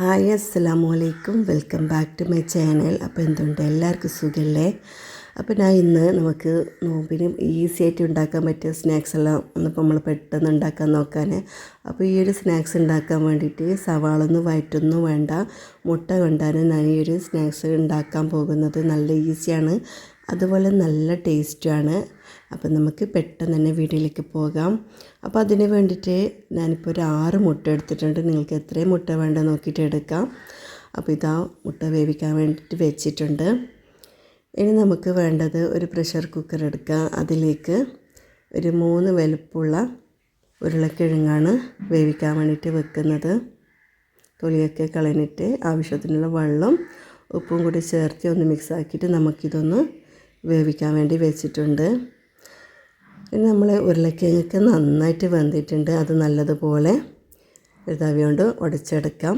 Hi അസ്സലാമു അലൈക്കും welcome back to my channel. അപ്പോൾ എന്തുണ്ട്? എല്ലാവർക്കും സുഖമല്ലേ അപ്പോൾ ഞാൻ ഇന്ന് നമുക്ക് നോമ്പിന് ഈസി ആയിട്ട് ഉണ്ടാക്കാൻ പറ്റിയ സ്നാക്സ് എല്ലാം ഒന്നിപ്പോൾ നമ്മൾ പെട്ടെന്ന് ഉണ്ടാക്കാൻ നോക്കാൻ. അപ്പോൾ ഈ ഒരു സ്നാക്സ് ഉണ്ടാക്കാൻ വേണ്ടിയിട്ട് സവാള ഒന്നും വയറ്റൊന്നും വേണ്ട മുട്ട കൊണ്ടാണ് ഞാൻ ഈ ഒരു സ്നാക്സ് ഉണ്ടാക്കാൻ പോകുന്നത്. നല്ല ഈസിയാണ്. അതുപോലെ നല്ല ടേസ്റ്റുമാണ് അപ്പം നമുക്ക് പെട്ടെന്ന് തന്നെ വീട്ടിലേക്ക് പോകാം. അപ്പോൾ അതിന് വേണ്ടിയിട്ട് ഞാനിപ്പോൾ ഒരു ആറ് മുട്ട എടുത്തിട്ടുണ്ട്. നിങ്ങൾക്ക് എത്രയും മുട്ട വേണ്ട നോക്കിയിട്ട് എടുക്കാം. അപ്പോൾ ഇതാ മുട്ട വേവിക്കാൻ വേണ്ടിയിട്ട് വെച്ചിട്ടുണ്ട്. ഇനി നമുക്ക് വേണ്ടത് ഒരു പ്രഷർ കുക്കർ എടുക്കുക അതിലേക്ക് ഒരു മൂന്ന് വലുപ്പുള്ള ഉരുളക്കിഴങ്ങാണ് വേവിക്കാൻ വേണ്ടിയിട്ട് വെക്കുന്നത്. തൊലിയൊക്കെ കളഞ്ഞിട്ട് ആവശ്യത്തിനുള്ള വെള്ളം ഉപ്പും കൂടി ചേർത്ത് ഒന്ന് മിക്സ് ആക്കിയിട്ട് നമുക്കിതൊന്ന് വേവിക്കാൻ വേണ്ടി വെച്ചിട്ടുണ്ട്. പിന്നെ നമ്മൾ ഉരുളക്കിഴങ്ങൊക്കെ നന്നായിട്ട് വെന്തിട്ടുണ്ട്. അത് നല്ലതുപോലെ ഒരു കൊണ്ട് ഉടച്ചെടുക്കാം.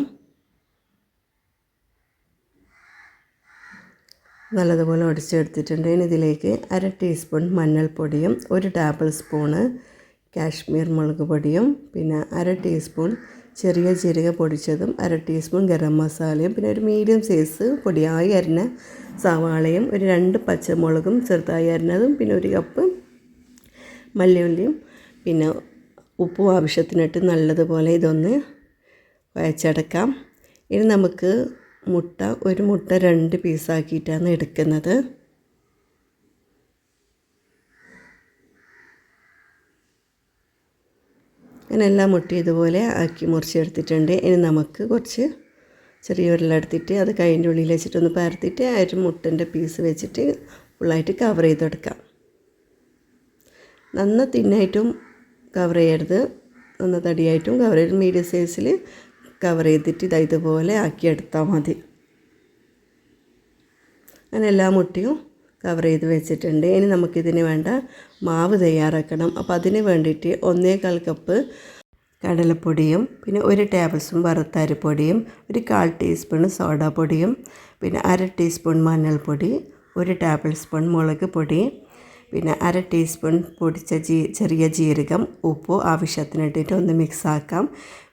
നല്ലതുപോലെ ഉടച്ചെടുത്തിട്ടുണ്ട്. ഇനി ഇതിലേക്ക് അര ടീസ്പൂൺ മഞ്ഞൾപ്പൊടിയും ഒരു ടേബിൾ സ്പൂണ് കാശ്മീർ മുളക് പൊടിയും പിന്നെ അര ടീസ്പൂൺ ചെറിയ ജീരക പൊടിച്ചതും അര ടീസ്പൂൺ ഗരം മസാലയും പിന്നെ ഒരു മീഡിയം സൈസ് പൊടിയായി അരിഞ്ഞ സവാളയും ഒരു രണ്ട് പച്ചമുളകും ചെറുതായി അരിഞ്ഞതും പിന്നെ ഒരു കപ്പ് മല്ലിയുള്ളിയും. പിന്നെ ഉപ്പും ആവശ്യത്തിനിട്ട് നല്ലതുപോലെ ഇതൊന്ന് കുഴച്ചടക്കാം ഇനി നമുക്ക് മുട്ട ഒരു മുട്ട രണ്ട് പീസാക്കിയിട്ടാണ് എടുക്കുന്നത്. അങ്ങനെ എല്ലാ മുട്ടയും ഇതുപോലെ ആക്കി മുറിച്ചെടുത്തിട്ടുണ്ട്. ഇനി നമുക്ക് കുറച്ച് ചെറിയ ഉരുളെടുത്തിട്ട് അത് കൈന്റെ ഉള്ളിൽ വെച്ചിട്ടൊന്ന് പരത്തിയിട്ട് ആ ഒരു മുട്ടന്റെ പീസ് വെച്ചിട്ട് ഫുള്ളായിട്ട് കവർ ചെയ്തെടുക്കാം നന്ന തിന്നായിട്ടും കവർ ചെയ്യരുത്. നന്ന തടിയായിട്ടും കവർ ചെയ്ത് മീഡിയം സൈസിൽ കവർ ചെയ്തിട്ട് ഇതാ ഇതുപോലെ ആക്കിയെടുത്താൽ മതി. അങ്ങനെ എല്ലാ മുട്ടയും കവർ ചെയ്ത് വെച്ചിട്ടുണ്ട്. ഇനി നമുക്കിതിന് വേണ്ട മാവ് തയ്യാറാക്കണം. അപ്പോൾ അതിന് വേണ്ടിയിട്ട് ഒന്നേകാൽ കപ്പ് കടലപ്പൊടിയും പിന്നെ ഒരു ടേബിൾ സ്പൂൺ വറുത്ത അരിപ്പൊടിയും ഒരു കാൽ ടീസ്പൂൺ സോഡാപ്പൊടിയും പിന്നെ അര ടീസ്പൂൺ മഞ്ഞൾപ്പൊടി ഒരു ടേബിൾ സ്പൂൺ മുളക് പൊടി പിന്നെ അര ടീസ്പൂൺ പൊടിച്ച ജീ ചെറിയ ജീരകം ഉപ്പ് ആവശ്യത്തിനിട്ടിട്ട് ഒന്ന് മിക്സാക്കാം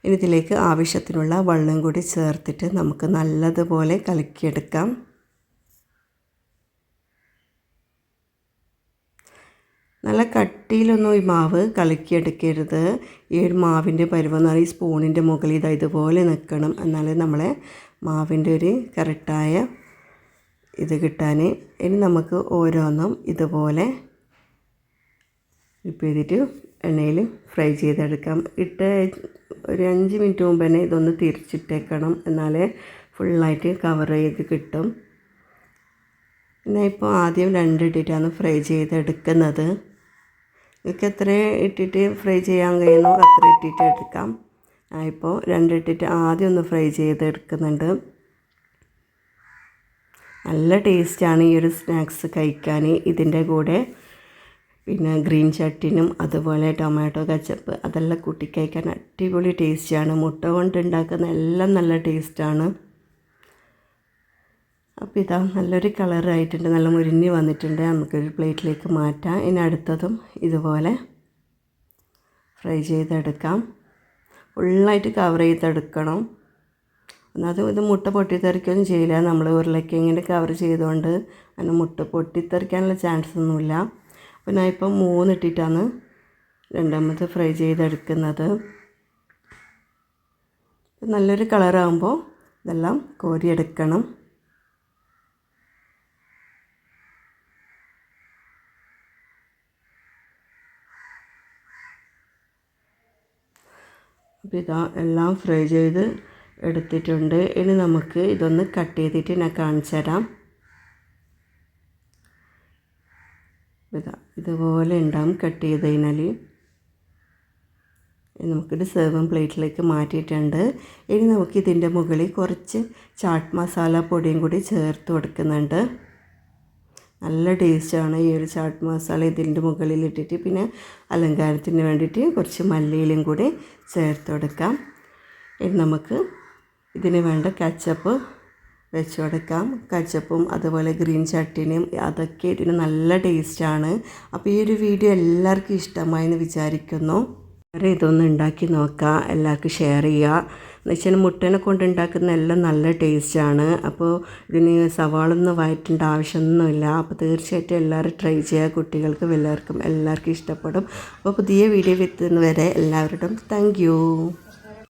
ഇനി ഇതിലേക്ക് ആവശ്യത്തിനുള്ള വെള്ളം കൂടി ചേർത്തിട്ട് നമുക്ക് നല്ലതുപോലെ കലക്കിയെടുക്കാം. നല്ല കട്ടിയിലൊന്നും ഈ മാവ് കലക്കിയെടുക്കരുത്. ഈ ഒരു മാവിന്റെ പരുവെന്ന് പറഞ്ഞാൽ ഈ സ്പൂണിന്റെ മുകളിൽ ഇതാ ഇതുപോലെ നിൽക്കണം. എന്നാലേ നമ്മളെ മാവിന്റെ ഒരു കറക്റ്റായ ഇത് കിട്ടാൻ ഇനി നമുക്ക് ഓരോന്നും ഇതുപോലെ ഇപ്പം ചെയ്തിട്ട് എണ്ണയിൽ ഫ്രൈ ചെയ്തെടുക്കാം. ഇട്ട് ഒരു അഞ്ച് മിനിറ്റ് മുമ്പ് തന്നെ ഇതൊന്ന് തിരിച്ചിട്ടേക്കണം. എന്നാലേ ഫുള്ളായിട്ട് കവർ ചെയ്ത് കിട്ടും. എന്നാൽ ഇപ്പോൾ ആദ്യം രണ്ടിട്ടിട്ടാണ് ഫ്രൈ ചെയ്തെടുക്കുന്നത്. നിങ്ങൾക്ക് എത്ര ഇട്ടിട്ട് ഫ്രൈ ചെയ്യാൻ കഴിയുന്നു അത്ര ഇട്ടിട്ട് എടുക്കാം. ഇപ്പോൾ രണ്ടിട്ടിട്ട് ആദ്യം ഒന്ന് ഫ്രൈ ചെയ്ത് എടുക്കുന്നുണ്ട്. നല്ല ടേസ്റ്റാണ് ഈ ഒരു സ്നാക്സ് കഴിക്കാൻ ഇതിന്റെ കൂടെ. പിന്നെ ഗ്രീൻ ചട്ടിനും അതുപോലെ ടൊമാറ്റോ കച്ചപ്പ് അതെല്ലാം കൂട്ടി കഴിക്കാൻ അടിപൊളി ടേസ്റ്റാണ് മുട്ട കൊണ്ട് ഉണ്ടാക്കുന്ന എല്ലാം നല്ല ടേസ്റ്റാണ് അപ്പോൾ ഇതാ നല്ലൊരു കളറായിട്ടുണ്ട് നല്ല മുരിഞ്ഞ് വന്നിട്ടുണ്ട്. നമുക്കൊരു പ്ലേറ്റിലേക്ക് മാറ്റാം. ഇനി അടുത്തതും ഇതുപോലെ ഫ്രൈ ചെയ്തെടുക്കാം. ഫുള്ളായിട്ട് കവർ ചെയ്തെടുക്കണം. ഒന്നാമത് ഇത് മുട്ട പൊട്ടിത്തെറിക്കൊന്നും ചെയ്യില്ല. നമ്മൾ ഉരുളക്കിഴങ്ങിന്റെ കവർ ചെയ്തുകൊണ്ട് അതിന് മുട്ട പൊട്ടിത്തെറിക്കാനുള്ള ചാൻസ് ഒന്നുമില്ല. അപ്പോൾ ഞാൻ ഇപ്പം മൂന്നിട്ടിട്ടാണ് രണ്ടാമത് ഫ്രൈ ചെയ്തെടുക്കുന്നത്. നല്ലൊരു കളറാകുമ്പോൾ ഇതെല്ലാം കോരിയെടുക്കണം. അപ്പോൾ ഇതാ എല്ലാം ഫ്രൈ ചെയ്ത് എടുത്തിട്ടുണ്ട്. ഇനി നമുക്ക് ഇതൊന്ന് കട്ട് ചെയ്തിട്ട് ഞാൻ കാണിച്ചു തരാം. ഇതാ ഇതുപോലെ ഉണ്ടാവും കട്ട് ചെയ്ത് കഴിഞ്ഞാൽ നമുക്കിത് സെർവിങ് പ്ലേറ്റിലേക്ക് മാറ്റിയിട്ടുണ്ട്. ഇനി നമുക്ക് ഇതിന്റെ മുകളിൽ കുറച്ച് ചാട്ട് മസാല പൊടിയും കൂടി ചേർത്ത് കൊടുക്കുന്നുണ്ട്. നല്ല ടേസ്റ്റാണ് ഈ ഒരു ചാട്ട് മസാല ഇതിന്റെ മുകളിൽ ഇട്ടിട്ട്. പിന്നെ അലങ്കാരത്തിന് വേണ്ടിയിട്ട് കുറച്ച് മല്ലിയിലും കൂടി ചേർത്ത് കൊടുക്കാം. ഇനി നമുക്ക് ഇതിന് വേണ്ട കച്ചപ്പ് വെച്ച് കൊടുക്കാം. കച്ചപ്പും അതുപോലെ ഗ്രീൻ ചട്ടിനും അതൊക്കെ ഇതിന് നല്ല ടേസ്റ്റാണ്. അപ്പോൾ ഈ ഒരു വീഡിയോ എല്ലാവർക്കും ഇഷ്ടമായി എന്ന് വിചാരിക്കുന്നു ഇതൊന്ന് ഉണ്ടാക്കി നോക്കുക എല്ലാവർക്കും ഷെയർ ചെയ്യുക. വെച്ചാൽ മുട്ടനെ കൊണ്ടുണ്ടാക്കുന്ന എല്ലാം നല്ല ടേസ്റ്റാണ്. അപ്പോൾ ഇതിന് സവാളൊന്നും വയറ്റേണ്ട ആവശ്യമൊന്നുമില്ല. അപ്പോൾ തീർച്ചയായിട്ടും എല്ലാവരും ട്രൈ ചെയ്യുക. കുട്ടികൾക്കും എല്ലാവർക്കും എല്ലാവർക്കും ഇഷ്ടപ്പെടും. അപ്പോൾ പുതിയ വീഡിയോ വിത്തുന്നവരെ എല്ലാവരോടും താങ്ക്